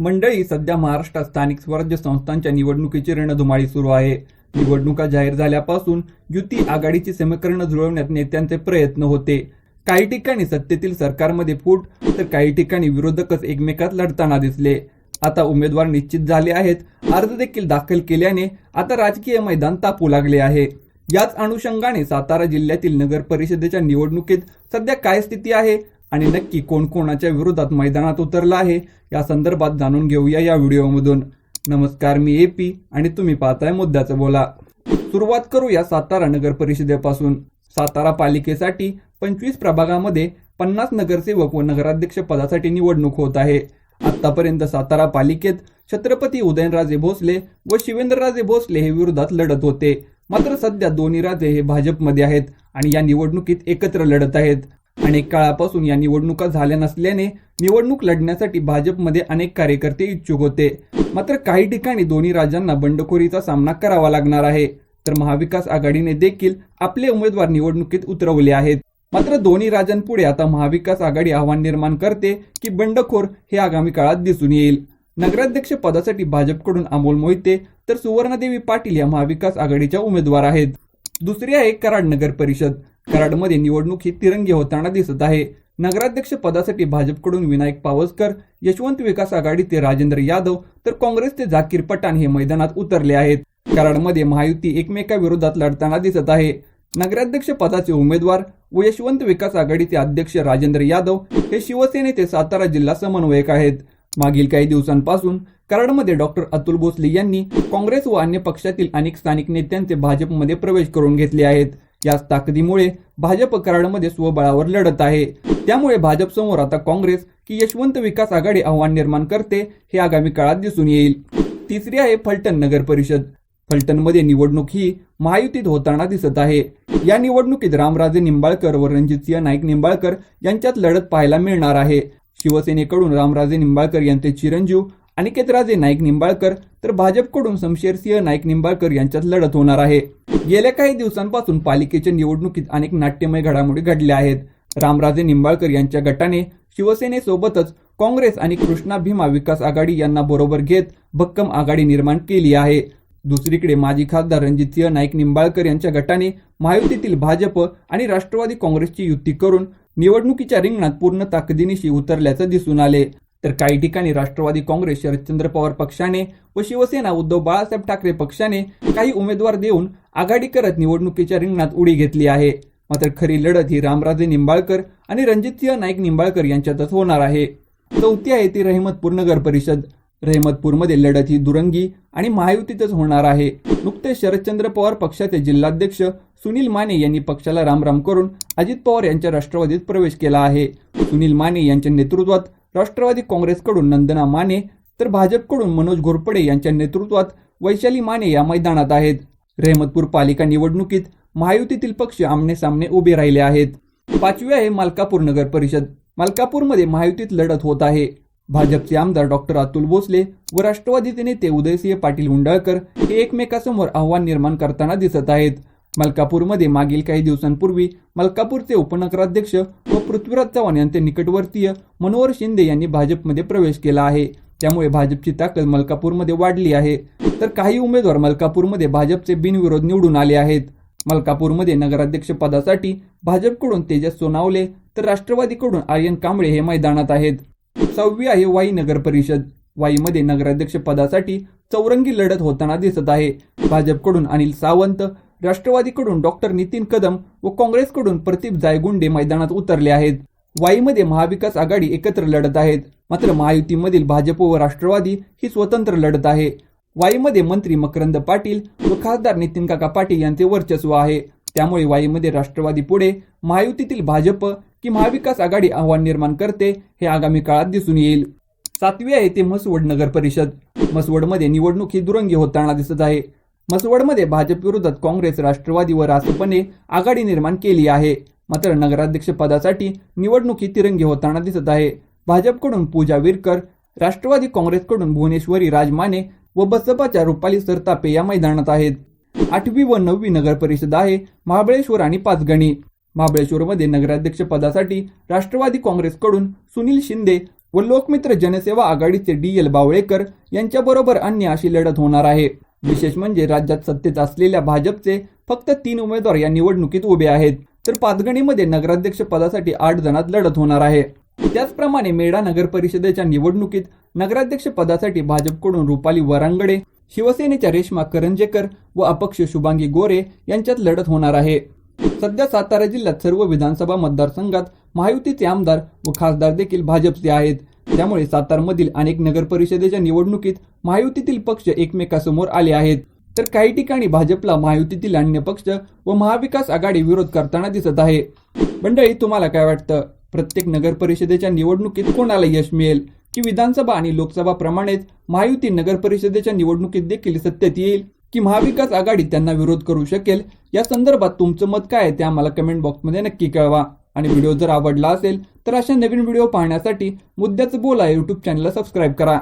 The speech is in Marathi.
मंडळी सध्या महाराष्ट्रात स्थानिक स्वराज्य संस्थांच्या निवडणुकीची रणधुमाळी सुरू आहे. निवडणुका जाहीर झाल्यापासून युती आघाडीची समीकरणं जुळवण्यात नेत्यांचे प्रयत्न होते. काही ठिकाणी सत्तेतील सरकारमध्ये फूट तर काही ठिकाणी विरोधकच एकमेकात लढताना दिसले. आता उमेदवार निश्चित झाले आहेत. अर्ज देखील दाखल केल्याने आता राजकीय मैदान तापू लागले आहे. याच अनुषंगाने सातारा जिल्ह्यातील नगर परिषदेच्या निवडणुकीत सध्या काय स्थिती आहे? आणि नक्की कोण कोणाच्या विरोधात मैदानात उतरला आहे या संदर्भात जाणून घेऊया या व्हिडिओमधून. नमस्कार मी एपी आणि तुम्ही पाहताय मुद्द्याचं बोला. सुरुवात करूया सातारा नगर परिषदेपासून. सातारा पालिकेसाठी पंचवीस प्रभागामध्ये पन्नास नगरसेवक व नगराध्यक्ष पदासाठी निवडणूक होत आहे. आतापर्यंत सातारा पालिकेत छत्रपती उदयनराजे भोसले व शिवेंद्रराजे भोसले हे विरोधात लढत होते. मात्र सध्या दोन्ही राजे हे भाजपमध्ये आहेत आणि या निवडणुकीत एकत्र लढत आहेत. अनेक काळापासून या निवडणुका झाल्या नसल्याने निवडणूक लढण्यासाठी भाजपमध्ये अनेक कार्यकर्ते इच्छुक होते. मात्र काही ठिकाणी दोन्ही राज्यांना बंडखोरीचा सामना करावा लागणार आहे. तर महाविकास आघाडीने देखील आपले उमेदवार निवडणुकीत उतरवले आहेत. मात्र दोन्ही राज्यांपुढे आता महाविकास आघाडी आव्हान निर्माण करते की बंडखोर हे आगामी काळात दिसून येईल. नगराध्यक्ष पदासाठी भाजपकडून अमोल मोहिते तर सुवर्णदेवी पाटील या महाविकास आघाडीच्या उमेदवार आहेत. दुसरी आहे कराड नगर परिषद. कराडमध्ये निवडणूक ही तिरंगी होताना दिसत आहे. नगराध्यक्ष पदासाठी भाजपकडून विनायक पावसकर यशवंत विकास आघाडीचे राजेंद्र यादव तर काँग्रेसचे झाकीर पठाण हे मैदानात उतरले आहेत. कराडमध्ये महायुती एकमेकाविरोधात लढताना दिसत आहे. नगराध्यक्ष पदाचे उमेदवार व यशवंत विकास आघाडीचे अध्यक्ष राजेंद्र यादव हे शिवसेनेचे सातारा जिल्हा समन्वयक आहेत. मागील काही दिवसांपासून कराडमध्ये डॉक्टर अतुल भोसले यांनी काँग्रेस व अन्य पक्षातील अनेक स्थानिक नेत्यांचे भाजपमध्ये प्रवेश करून घेतले आहेत. याच ताकदीमुळे भाजप कराडमध्ये स्वबळावर लढत आहे. त्यामुळे भाजप समोर आता काँग्रेस की यशवंत विकास आघाडी आव्हान निर्माण करते हे आगामी काळात दिसून येईल. तिसरी आहे फलटण नगर परिषद. फलटणमध्ये निवडणूक ही महायुतीत होताना दिसत आहे. या निवडणुकीत रामराजे निंबाळकर व रणजितसिंह नाईक निंबाळकर यांच्यात लढत पाहायला मिळणार आहे. शिवसेनेकडून रामराजे निंबाळकर यांचे चिरंजीव अनिकेतराजे नाईक निंबाळकर तर भाजपकडून शमशेरसिंह नाईक निंबाळकर यांच्यात लढत होणार आहे. गेल्या काही दिवसांपासून पालिकेच्या निवडणुकीत अनेक नाट्यमय घडामोडी घडल्या आहेत. रामराजे निंबाळकर यांच्या गटाने शिवसेनेसोबतच काँग्रेस आणि कृष्णा भीमा विकास आघाडी यांना बरोबर घेत भक्कम आघाडी निर्माण केली आहे. दुसरीकडे माजी खासदार रणजितसिंह नाईक निंबाळकर यांच्या गटाने महायुतीतील भाजप आणि राष्ट्रवादी काँग्रेसची युती करून निवडणुकीच्या रिंगणात पूर्ण ताकदीनिशी उतरल्याचं दिसून आले. तर काही ठिकाणी राष्ट्रवादी काँग्रेस शरदचंद्र पवार पक्षाने व शिवसेना उद्धव बाळासाहेब ठाकरे पक्षाने काही उमेदवार देऊन आघाडी करत निवडणुकीच्या रिंगणात उडी घेतली आहे. मात्र खरी लढत ही रामराजे निंबाळकर आणि रणजितसिंह नाईक निंबाळकर यांच्यातच होणार आहे. चौथी आहे ती रहिमतपूर नगर परिषद. रहिमतपूरमध्ये लढत ही दुरंगी आणि महायुतीतच होणार आहे. नुकतेच शरदचंद्र पवार पक्षाचे जिल्हाध्यक्ष सुनील माने यांनी पक्षाला रामराम करून अजित पवार यांच्या राष्ट्रवादीत प्रवेश केला आहे. सुनील माने यांच्या नेतृत्वात राष्ट्रवादी काँग्रेसकडून नंदना माने तर भाजपकडून मनोज घोरपडे यांच्या नेतृत्वात वैशाली माने या मैदानात आहेत. रेहमतपूर पालिका निवडणुकीत महायुतीतील पक्ष आमने सामने उभे राहिले आहेत. पाचवी आहे मालकापूर नगर परिषद. मालकापूरमध्ये महायुतीत लढत होत आहे. भाजपचे आमदार डॉक्टर अतुल भोसले व राष्ट्रवादीचे नेते उदयसिंह पाटील हुंडाळकर हे एकमेकासमोर आव्हान निर्माण करताना दिसत आहेत. मलकापूरमध्ये मागील काही दिवसांपूर्वी मलकापूरचे उपनगराध्यक्ष व पृथ्वीराज चव्हाण यांचे निकटवर्तीय मनोहर शिंदे यांनी भाजपमध्ये प्रवेश केला आहे. त्यामुळे भाजपची ताकद मलकापूरमध्ये वाढली आहे. तर काही उमेदवार मलकापूरमध्ये भाजपचे बिनविरोध निवडून आले आहेत. मलकापूरमध्ये नगराध्यक्ष पदासाठी भाजपकडून तेजस सोनावले तर राष्ट्रवादीकडून आर्यन कांबळे हे मैदानात आहेत. सहावी आहे वाई नगर परिषद. वाईमध्ये नगराध्यक्ष पदासाठी चौरंगी लढत होताना दिसत आहे. भाजपकडून अनिल सावंत राष्ट्रवादीकडून डॉक्टर नितीन कदम व काँग्रेसकडून प्रदीप जायगुंडे मैदानात उतरले आहेत. वाईमध्ये महाविकास आघाडी एकत्र लढत आहेत. मात्र महायुतीमधील भाजप व राष्ट्रवादी ही स्वतंत्र लढत आहे. वाईमध्ये मंत्री मकरंद पाटील व खासदार नितीन काका पाटील यांचे वर्चस्व आहे. त्यामुळे वाईमध्ये राष्ट्रवादी पुढे महायुतीतील भाजप की महाविकास आघाडी आव्हान निर्माण करते हे आगामी काळात दिसून येईल. सातवी आहे ते मसवड नगर परिषद. मसवडमध्ये निवडणूक ही दुरंगी होताना दिसत आहे. मसवडमध्ये भाजप विरोधात काँग्रेस राष्ट्रवादी व रासपने आघाडी निर्माण केली आहे. मात्र नगराध्यक्ष पदासाठी निवडणुकी तिरंगी होताना दिसत आहे. भाजपकडून पूजा विरकर राष्ट्रवादी काँग्रेसकडून भुवनेश्वरी राजमाने व बसपाच्या रुपाली सरतापे या मैदानात आहेत. आठवी व नववी नगर परिषद आहे महाबळेश्वर आणि पाचगणी. महाबळेश्वरमध्ये नगराध्यक्ष पदासाठी राष्ट्रवादी काँग्रेसकडून सुनील शिंदे व लोकमित्र जनसेवा आघाडीचे डी एल बावळेकर यांच्याबरोबर अन्य अशी लढत होणार आहे. विशेष म्हणजे राज्यात सत्तेत असलेल्या भाजपचे फक्त तीन उमेदवार या निवडणुकीत उभे आहेत. तर पाचगणीमध्ये नगराध्यक्ष पदासाठी आठ जणात लढत होणार आहे. त्याचप्रमाणे मेढा नगर परिषदेच्या निवडणुकीत नगराध्यक्ष पदासाठी भाजपकडून रुपाली वरांगडे शिवसेनेच्या रेश्मा करंजेकर व अपक्ष शुभांगी गोरे यांच्यात लढत होणार आहे. सध्या सातारा जिल्ह्यात सर्व विधानसभा मतदारसंघात महायुतीचे आमदार व खासदार देखील भाजपचे आहेत. त्यामुळे सातारमधील अनेक नगर परिषदेच्या निवडणुकीत महायुतीतील पक्ष एकमेकासमोर आले आहेत. तर काही ठिकाणी भाजपला महायुतीतील अन्य पक्ष व महाविकास आघाडी विरोध करताना दिसत आहे. मंडळी तुम्हाला काय वाटतं? प्रत्येक नगर परिषदेच्या निवडणुकीत कोणाला यश मिळेल? की विधानसभा आणि लोकसभा प्रमाणेच महायुती नगर परिषदेच्या निवडणुकीत देखील सत्तेत येईल? की महाविकास आघाडी त्यांना विरोध करू शकेल? या संदर्भात तुमचं मत काय आहे ते आम्हाला कमेंट बॉक्समध्ये नक्की कळवा. आणि व्हिडिओ जर आवडला असेल तर अशा नवीन व्हिडिओ पाहण्यासाठी मुद्द्याचं बोला यूट्यूब चॅनलला सबस्क्राईब करा.